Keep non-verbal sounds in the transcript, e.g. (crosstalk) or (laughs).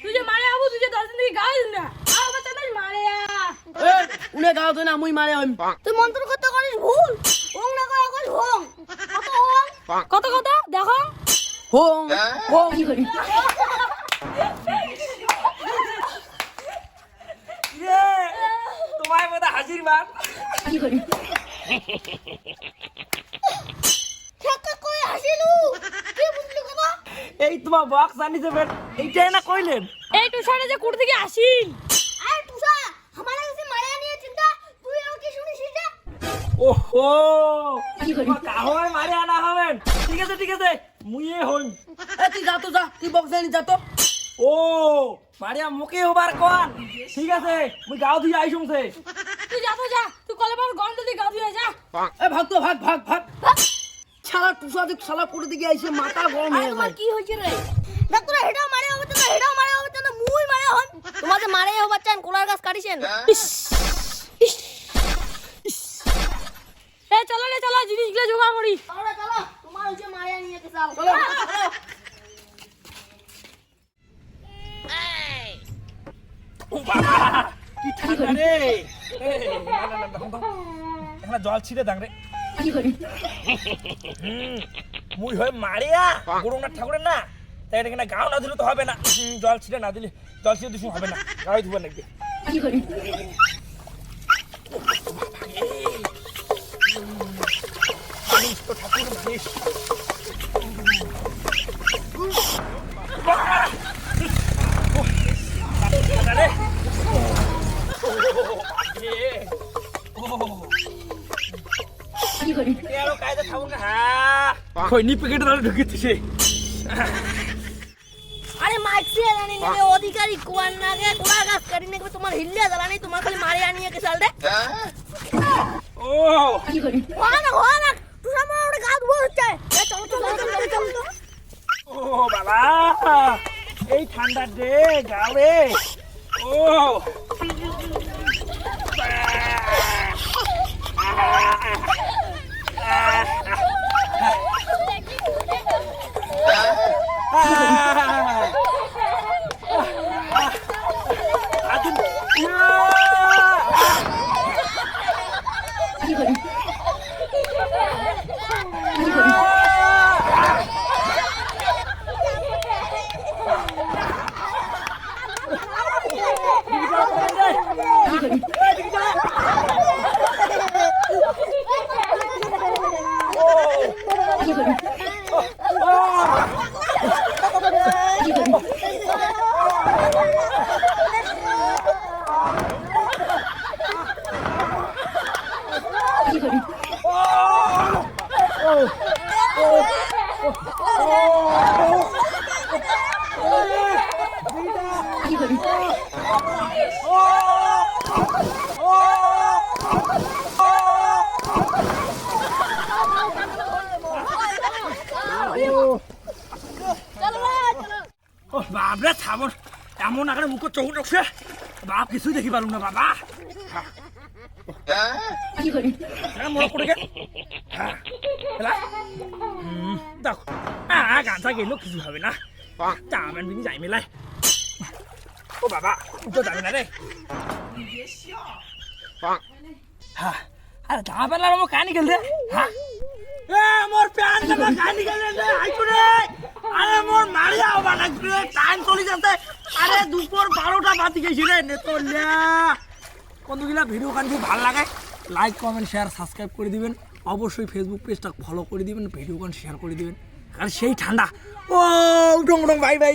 तुझे मारे आबू तुझे दस दिन की गाल ना आओ बता मैं मारे উনে গাও তো না মুই মারে হইম তুই মন্ত্র কত করিস ভুল? ওং না করা করিস হোং। কত হোং? কত কত? দেখো হোং। হোং রে ইয়ে, তোমায় মতো হাজির মার (laughs) এই তোমার বক্স আনি দেবেন এইটাই না কইলেন? এই টুসারে যে কুড়ি থেকে আসিল আরে টুসা আমারে কাছে মারা নিয়ে চিন্তা তুই আর কি শুনিস এটা ওহো! কাহয় মারে আনা হবেন? ঠিক আছে ঠিক আছে মুইয়ে হইম। এ তুই যা তো যা তুই বক্স আনি যা তো। ও মারিয়া মুখে হবার কোন ঠিক আছে মুই গাও ধুই আইসুমছে তুই যা তো যা তুই কলেবার গন্ধ দিয়ে গা ধুয়ে যা। এ ভাগ তো ভাগ ভাগ। ভাগ। শালা টুসা শালা পুরো দিকে আইছে মাথা গরম হয়ে যায় কি হয়েছে রে ডাক্তার হেডাও মারে হবে তো হেডাও মারে হবে তো মুই মারে হন তোমাকে মারে হবে চান কোলার গাছ কাটিছেন। এ চলো রে চলো জিনিসগুলো জোগাড় করি চলো চলো তোমার মারিয়া নিয়ে যেতে চাও চলো কি ঠান্ডা রে না, না, না, জল ছিঁড়ে দাং রে হুম, মুই হয় মারিয়া? গুরুনাথ ঠাকুরের না? তাই এটা কিনা গাও না দিলে তো হবে না। জল ছিটে না দিলে জল ছিটে দিলে হবে না। গায়ে ধুবে নাকি। মানুষ তো ঠাকুর মানুষ খৈনি প্যাকেট ধরে ঢুকেছে। আরে মাইক সে জানি রে, অধিকারী কোয়ার না গে গাছ কাটি না তোমার হিল্লে জ্বালানি তোমার খালি মারিয়া নিয়ে কে চাল রে ও। হওয়া না হওয়া না তুই আমার ওটা চলো চলো চলো চলো ও বাবা। এই ঠান্ডা ও। (laughs) আদিন Okay. (laughs) (laughs) বাপরে থামন এমন আগে মুখ চোখ রাখছে বাপ কিছুই দেখি পারুম না বাবা। হ্যাঁ, মনে পড়ে গেল। হ্যাঁ, দেখো। হ্যাঁ গাঁজা গেলেও কিছু হবে না। চামেন বিনি যাই মেলায়। ও বাবা তো যাবে না রে। হ্যাঁ। আরে দাঁড়া পেলার আমার কানি গেল রে। হ্যাঁ। এ মোর প্যান কানি গেল রে আইছো রে আরে মোর মারিয়া হবা লাগবে রে টাইম চলে যাচ্ছে আরে, দুপুর বারোটা বাতি গেছি রে নে তো লে বন্ধুগুলা, ভিডিও খান যদি ভালো লাগে লাইক কমেন্ট শেয়ার সাবস্ক্রাইব করে দিবেন। অবশ্যই ফেসবুক পেজটা ফলো করে দিবেন, ভিডিও কান শেয়ার করে দিবেন। আর সেই ঠান্ডা। ও ডং ডং বাই বাই